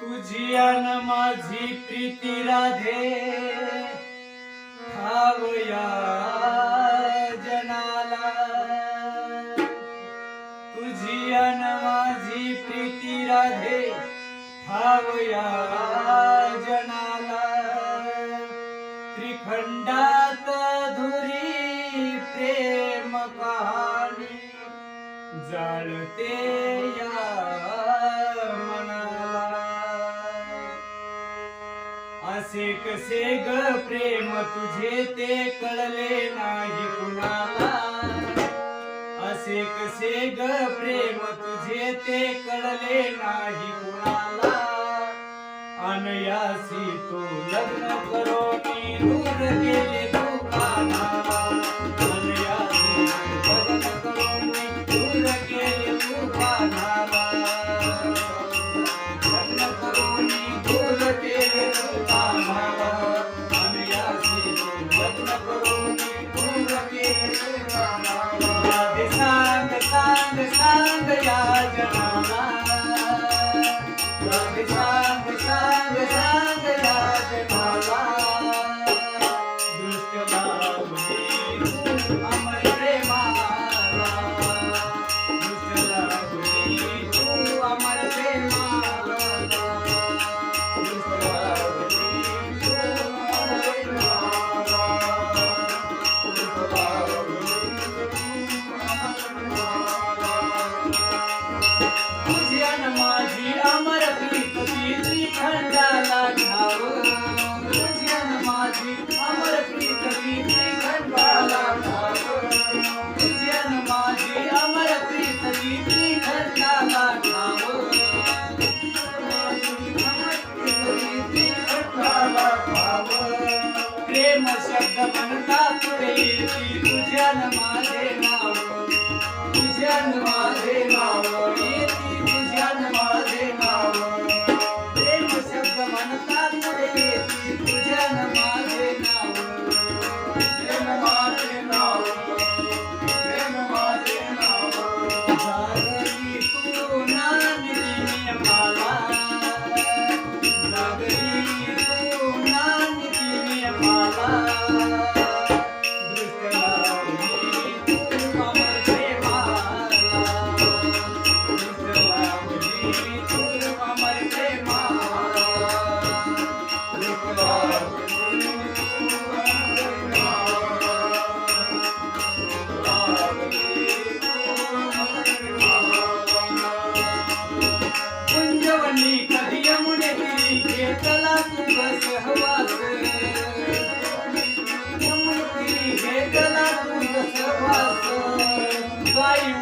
तुझी अन माझी प्रीती राधे. खावया जनाला. तुझी अन माझी प्रीती राधे. खावया जनाला. त्रिखंडात धुरी प्रेम कहाणी जाळते या कसे कसे ग प्रेम तुझे ते कळले नाही कुणाला. असे कसे ग प्रेम तुझे ते कळले नाही कुणाला. अनयासी तू लग्न करोनी दूर गेले सांग सांग या जनाला म्हणता तुझ्या माझे नाव. तुझ्या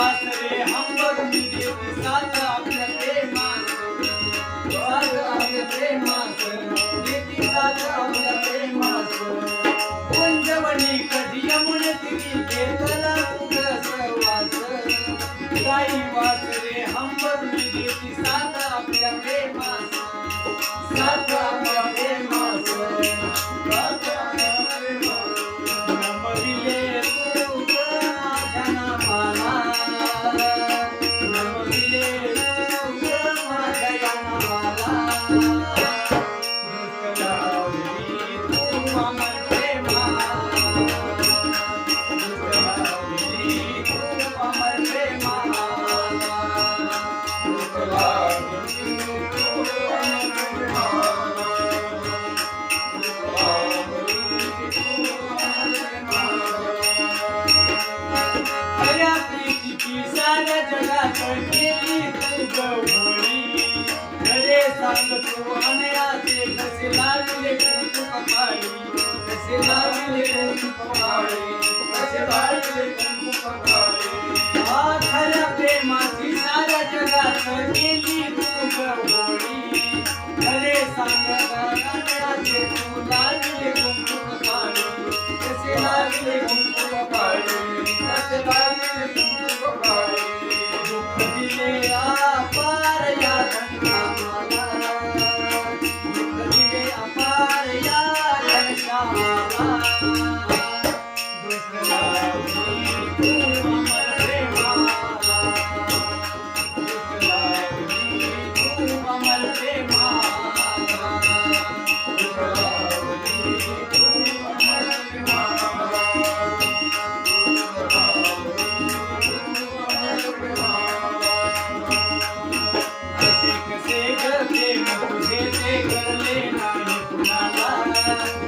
गाई वास रे हंबर आपल्या प्रेमास साथ आपल्या प्रेमास देती साथ आपल्या प्रेमास कुंजवनी कधी यमुने ती घेतला तुझ सहवास गाई वास रे देती साथ आपल्या प्रेमास खऱ्या प्रीतीची साऱ्या जगात केली तू गवळी खरे सांग तू अनयाचे कसे लागले कुंकू कपाळी कसे लागले कुंकू कपाळी कसे लागले कुंकू कपाळी हा खऱ्या प्रेमाची साऱ्या जगात केली तू गवळी खरे सांग अनयाचे तू लागले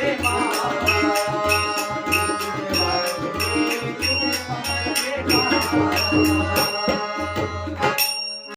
Thank you.